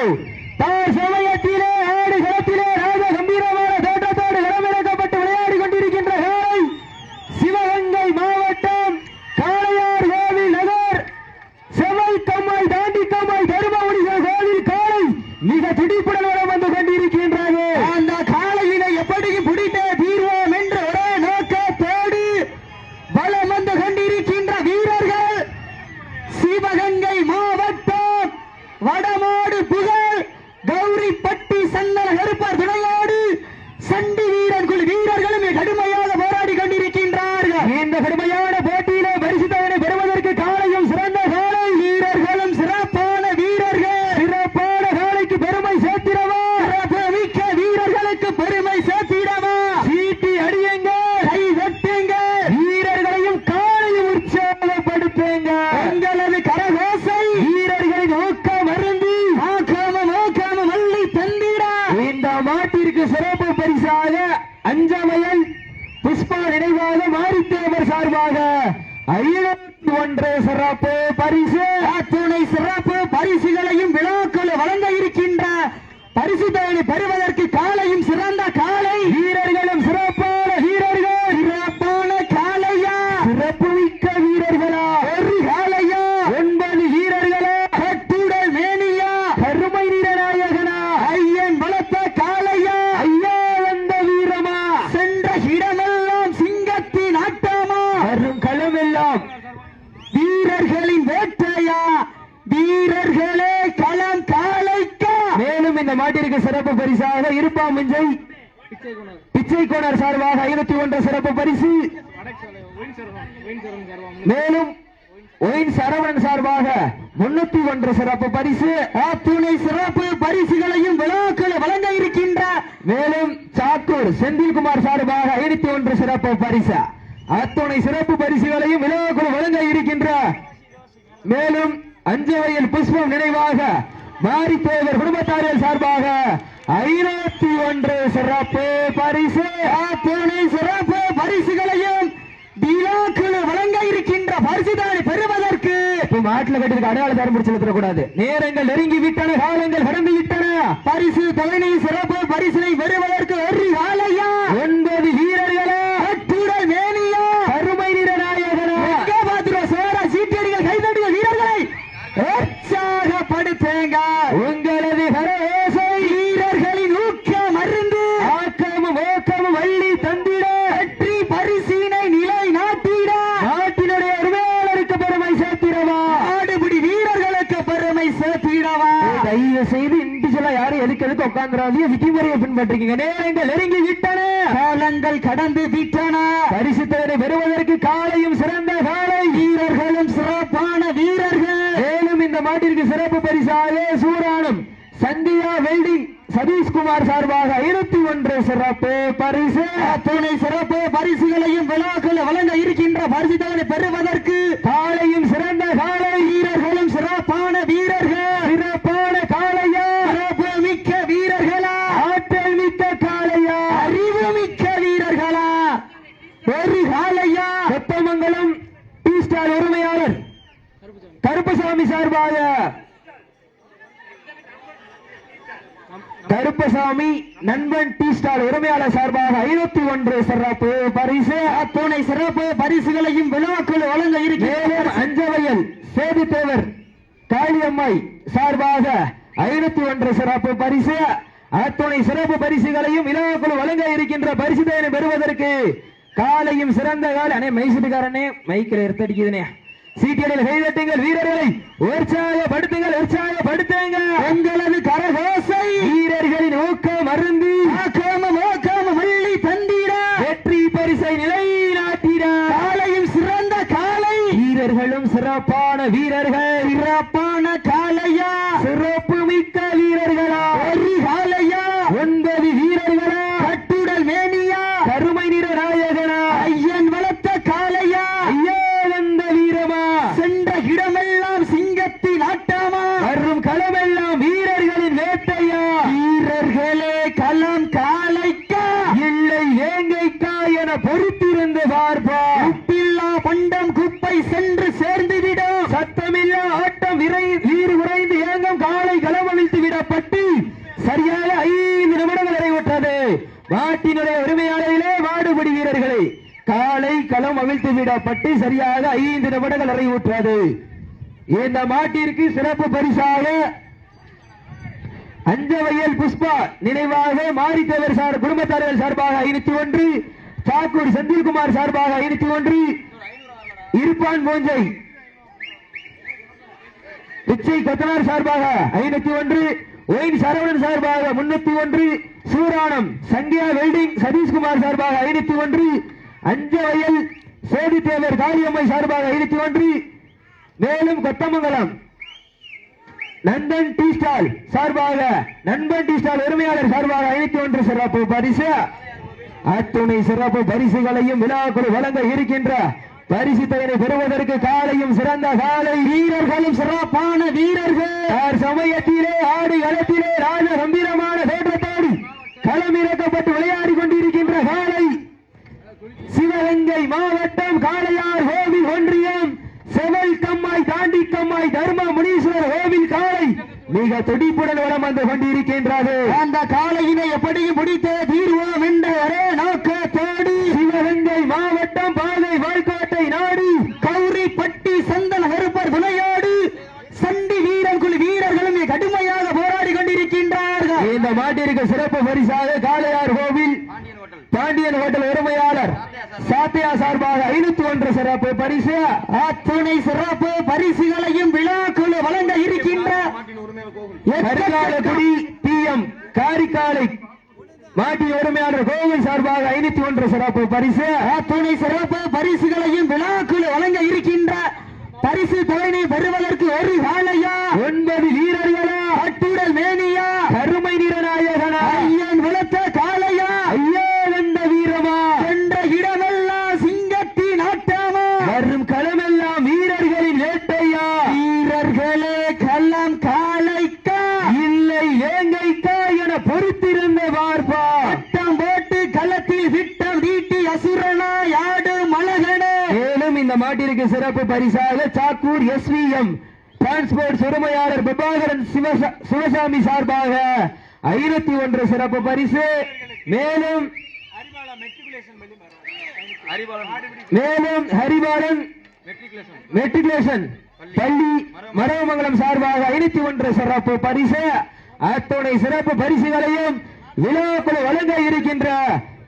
Woo! சார்பாக அஞ்சமையல் புஷ்பா நினைவாக மாரித்தேவர் சார்பாக ஐநூத்தி ஒன்று சிறப்பு பரிசு. அத்துணை சிறப்பு பரிசுகளையும் விழாக்களை வழங்க இருக்கின்ற பரிசு தொகையை பெறுவதற்கு காலையும் சிறந்த காலை. வீரர்களும் சிறப்பு வீரர்கள் சிறப்பான காலையா சிறப்பு மிக்க வீரர்களா ஒரு காலையா ஒன்பது வீரர்களா கட்டுடல் மேனியா கருமை நீரநாயகனா ஐயன் வளர்த்த காலையா ஐயா வந்த வீரமா சென்ற இடமெல்லாம் சிங்கத்தின் ஆட்டமா வரும் களமெல்லாம் வீரர்களின் வேட்டையா வீரர்களே களம் காலைக்கா மேலும் இந்த மாட்டிற்கு சிறப்பு பரிசாக இருப்பா மிஞ்சை பிச்சை கோணர் சார்பாக ஐநூத்தி ஒன்று சிறப்பு பரிசு. மேலும் ஒயின் சரவணன் சார்பாக முன்னூத்தி ஒன்று சிறப்பு பரிசு. துணை சிறப்பு பரிசுகளையும் விழாக்களை வழங்க இருக்கின்ற மேலும் சாத்தூர் செந்தில்குமார் சார்பாக ஐநூத்தி ஒன்று சிறப்பு பரிசு. அத்துணை சிறப்பு பரிசுகளையும் விழாக்கள் வழங்க இருக்கின்ற மேலும் அஞ்சவையில் புஷ்பம் நினைவாக மாரித்தேவர் குடும்பத்தாரியர் சார்பாக ஐநூத்தி ஒன்று சிறப்பு பரிசு. அத்துணை சிறப்பு பரிசுகளையும் விழாக்கள் வழங்க இருக்கின்ற பரிசுதானை பெறுவதற்கு இப்ப மாட்டுல கட்டிருக்க அடையாளத்தாரம் பிடிச்சு கூடாது நேரங்கள் நெருங்கி விட்டன காலங்கள் கடந்து விட்டன. பரிசு தொகையை சிறப்பு பரிசினை பெறுவதற்கு ஒரு காலையா ஒன்பது வீரர்களா கட்டுடல் மேனியா கருமை நிற நாயகனா எங்கே பாத்துருவா சோரா சீட்டடிகள் கைதடிகள் வீரர்களை உற்சாகப்படுத்துங்க உங்களது கரவேசை வீரர்களின் ஊக்கம் மருந்து ஆக்கமும் ஓக்கமும் வள்ளி தந்திட வெற்றி பரிசீனை நிலை நாட்டிட நாட்டினுடைய உரிமையாளருக்கு பெருமை சேர்த்திடவா? ஆடுபிடி வீரர்களுக்கு பெருமை சேர்த்திடவா? தயவு செய்து இண்டிஜுவலா யாரும் எதுக்கு எதுக்கு உட்காந்துடாதீங்க விதிமுறையை பின்பற்றிக்கங்க. நேரங்கள் நெருங்கி விட்டன. காலங்கள் கடந்து விட்டன. பரிசுத்தவரை பெறுவதற்கு காலையும் சிறந்த காலை. வீரர்களும் சிறப்பான வீரர்கள். மேலும் இந்த மாட்டிற்கு சிறப்பு பரிசாக சந்தியா வெல்டிங் சதீஷ்குமார் சார்பாக ஐநூத்தி ஒன்று சிறப்பு பரிசு. துணை சிறப்பு பரிசுகளையும் விழாக்கள் வழங்க இருக்கின்ற பரிசுத்தவனை பெறுவதற்கு? காலையும் சிறந்த காலை வீரர்களும் சிறப்பான வீரர்கள். சிறப்பான காளையா? சிறப்பு மிக்க வீரர்களா? ஆற்றல் மிக்க காளையா? அறிவு மிக்க வீரர்களா? ஒரு காளையா? கொத்தமங்கலம் டீ ஸ்டால் உரிமையாளர் கருப்பசாமி சார்பாக கருப்பசாமி நண்பன் டீ ஸ்டால் உரிமையாளர் சார்பாக ஐநூத்தி ஒன்று சிறப்பு பரிசு. அத்துணை சிறப்பு பரிசுகளையும் விழாக்கள் வழங்க இருக்கிறேன் அஞ்சவையல் சேதுத்தேவர் காளியம்மை சார்பாக ஐநூத்தி ஒன்று சிறப்பு பரிசு. அத்துணை சிறப்பு பரிசுகளையும் விழாக்கள் வழங்க இருக்கின்ற பரிசு தேனை பெறுவதற்கு காலையும் சிறந்த காலை. அண்ணே மைசூட்டுக்காரனே மைக்கில் எடுத்தடிக்குதுனே சீட்டியடில் கைதட்டுங்கள் வீரர்களை உற்சாகப்படுத்துங்கள் உற்சாகப்படுத்துங்க எங்களது கரகோசை. வீரர்களின் ஊக்கம் அருந்து. ஆக்காம நோக்காம தந்திட. வெற்றி பரிசை நிலைநாட்டிட. காலையும் சிறந்த காலை. வீரர்களும் சிறப்பான வீரர்கள். சிறப்பான காலையா. பொறுத்திருந்து பார்ப்போம். உப்பில்லா மண்டம் குப்பை சென்று சேர்ந்து விடும் சத்தமில்லா ஆட்டம் விரை வீறு உறைந்து இயங்கும் காலை களமழித்து விடப்பட்டு சரியாக ஐந்து நிமிடங்கள் நிறைவுற்றது. மாட்டினுடைய உரிமையாளர்களே மாடுபிடி வீரர்களே காலை களம் அவிழ்த்து விடப்பட்டு சரியாக ஐந்து நிமிடங்கள் நிறைவுற்றது. இந்த மாட்டிற்கு சிறப்பு பரிசாக அஞ்சவையல் புஷ்பா நினைவாக மாறித்தவர் சார் குடும்பத்தார்கள் சார்பாக ஐநூத்தி ஒன்று சாக்கூர் செந்தில்குமார் சார்பாக ஐநூத்தி ஒன்று. இருப்பான் போஞ்சை பிச்சை கொத்தனார் சார்பாக ஐநூத்தி ஒன்று. ஒயின் சரவணன் சார்பாக முன்னூத்தி ஒன்று. சூராணம் சங்கியா வெல்டிங் சதீஷ்குமார் சார்பாக ஐநூத்தி ஒன்று. அஞ்சவயல் தேவர் காளியம்மை சார்பாக ஐநூத்தி ஒன்று. மேலும் கொத்தமங்கலம் நந்தன் டீ ஸ்டால் சார்பாக நண்பன் டீ ஸ்டால் உரிமையாளர் சார்பாக ஐநூத்தி ஒன்று சிறப்பு பரிசு. அத்துணை சிறப்பு பரிசுகளையும் விழாக்குழு வழங்க இருக்கின்ற பரிசு தயனை பெறுவதற்கு காலையும் சிறந்த காலை. வீரர்களும் சிறப்பான வீரர்கள். சமயத்திலே ஆடு களத்திலே ராஜ கம்பீரமான தோற்றத்தோடு களமிறக்கப்பட்டு விளையாடி கொண்டிருக்கின்ற காலை. சிவகங்கை மாவட்டம் காளையார் கோவில் ஒன்றியம் செவல் கம்மாய் தாண்டி கம்மாய் தர்ம முனீஸ்வரர் கோவில் காளை மிக துடிப்புடன் வளம் வந்து கொண்டிருக்கின்றது அந்த காளையினை எப்படியும் முடித்தே தீர்வோம் என்ற ஒரே நோக்கத்தோடு சிவகங்கை மாவட்டம் பாதை வாய்க்காட்டை நாடு கௌரிப்பட்டி சந்தன கருப்பர் துணையோடு சண்டி வீரர் குழு வீரர்களும் கடுமையாக போராடி கொண்டிருக்கின்றார்கள். இந்த மாட்டிற்கு சிறப்பு பரிசாக காளையார் கோவில் பாண்டியன் ஹோட்டல் சாத்தியா சார்பாக ஐநூத்தி ஒன்று சிறப்பு பரிசு. அத்துணை சிறப்பு பரிசுகளையும் விழாக்குழு வழங்க இருக்கின்ற கரிகாலக்குடி பி எம் காரிக்காலை மாட்டி உரிமையாளர் கோவில் சார்பாக ஐநூத்தி ஒன்று சிறப்பு பரிசு. அத்துணை சிறப்பு பரிசுகளையும் விழாக்குழு வழங்க இருக்கின்ற பரிசு தொகையினை பெறுவதற்கு ஒரு காலையா ஒன்பது வீரர்கள் அட்டுடல் மேனியா கருமை நிறநாயகனா ஐயன் வளர்த்த காளையா ஐயா வந்த வீரமா என்ற இடமெல்லாம் சிங்கத்தின் ஆட்டமா வரும் களமெல்லாம் வீரர்களின் வேட்டையா வீரர்களே கள்ளம் காளைக்கா இல்லை ஏங்கைக்கா என பொறுத்திருந்த பார்ப்பா வட்டம் போட்டு களத்தில் விட்டம் தீட்டி அசுரனா யாடு மலகனே மேலும் சிறப்பு பரிசாக சாக்கூர் எஸ்விஎம் டிரான்ஸ்போர்ட் உரிமையாளர் பிரபாகரன் சிவசாமி சார்பாக ஐநூத்தி ஒன்று சிறப்பு பரிசு. மேலும் மேலும் ஹரிபாலன் மெட்ரிகுலேஷன் பள்ளி மரவமங்கலம் சார்பாக ஐநூத்தி ஒன்று சிறப்பு பரிசு. அத்துணை சிறப்பு பரிசுகளையும் விழாக்குழு வழங்க இருக்கின்ற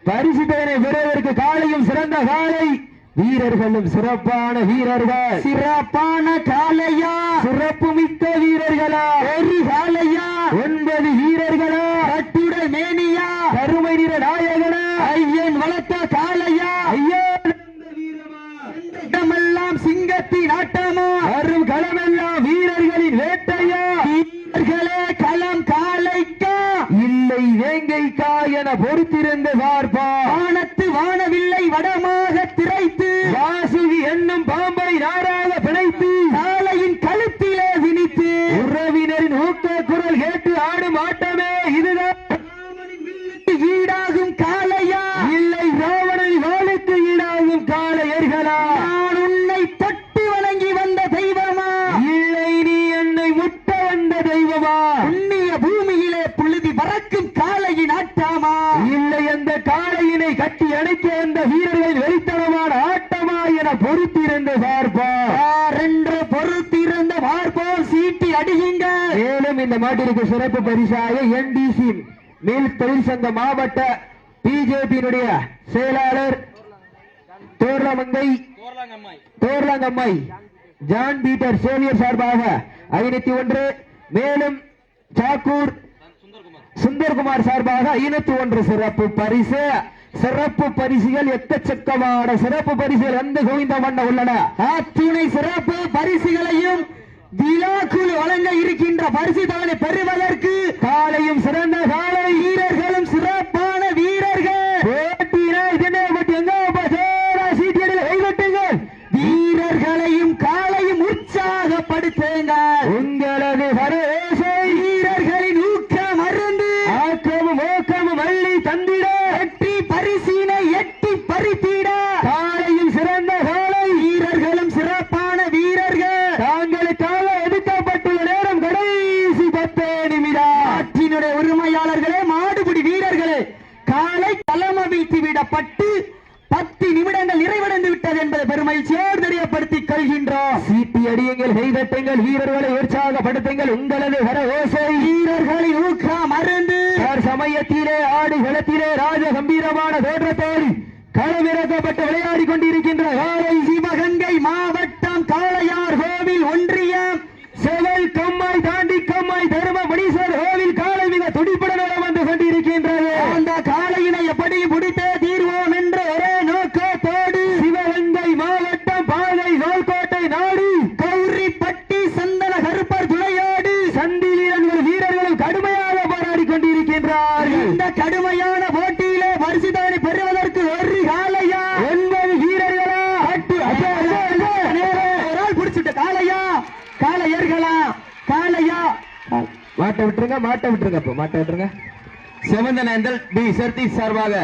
பரிசு பெயரை பெறுவதற்கு காலையும் சிறந்த காலை வீரர்களும் சிறப்பான வீரர்கள். சிறப்பான காலையா சிறப்பு மிக்க வீரர்களா. ஒரு காலையா ஒன்பது வீரர்களா. கட்டுடல் மேனியா. கருமை நிற நாயகனா. ஐயன் வளர்த்த காலையா ஐயா இடமெல்லாம் சிங்கத்தின் ஆட்டமா. வரும் களமெல்லாம் வீரர்களின் வேட்டையா வீரர்களே களம் காலைக்கா இல்லை வேங்கைக்கா என பொறுத்திருந்து பார்ப்பா. வானத்து வானவில்லை வடமாக திரைத்து. வாசுகி என்னும் பாம்பை நாராக பிணைத்து. மாட்டிற்கு சிறப்பு பரிசாக என்டிசி மில் தொழிற்சங்க மாவட்ட பிஜேபியினுடைய செயலாளர் தோர்லமங்கை தோர்லங்கம்மை. ஜான் பீட்டர் சேவியர் சார்பாக ஐநூத்தி ஒன்று. மேலும் சாக்கூர் சுந்தர்குமார் சார்பாக ஐநூத்தி ஒன்று. சிறப்பு பரிசு. சிறப்பு பரிசுகள் எக்கச்சக்கமான சிறப்பு பரிசுகள் வந்து குவிந்த வண்ண உள்ளன. அத்துணை சிறப்பு பரிசுகளையும் விழாக்குழு வழங்க இருக்கின்ற பரிசு தவணை பெறுவதற்கு காலையும் சிறந்த காலை வீரர்களும் சிறப்பு கவிழ்த்துவிடப்பட்டு பத்து நிமிடங்கள் நிறைவடைந்து விட்டது என்பதை பெருமகிழ்ச்சியோடு தெரியப்படுத்திக் கொள்கின்றோம். சீட்டி அடியுங்கள் செய்தட்டுங்கள் வீரர்களை உற்சாகப்படுத்துங்கள். உங்களது வரவோசை வீரர்களை ஊக்கம் அருந்து சமயத்திலே ஆடு களத்திலே ராஜ கம்பீரமான தோற்றத்தோடு களமிறக்கப்பட்டு விளையாடி கொண்டிருக்கின்ற காலை கொண்டிருக்கின்றார்கள் இந்த கடுமையான போட்டியிலே பரிசுதானி பெறுவதற்கு ஒரு காளையா? ஒன்பது வீரர்களா. ஒரு ஆள் பிடிச்சிட்ட காளையா? காளையர்களா? காளையா? மாட்ட விட்டுருங்க மாட்ட விட்டுருங்க அப்ப மாட்ட விட்டுருங்க. செவந்தனேந்தல் டி சர்த்தி சார்பாக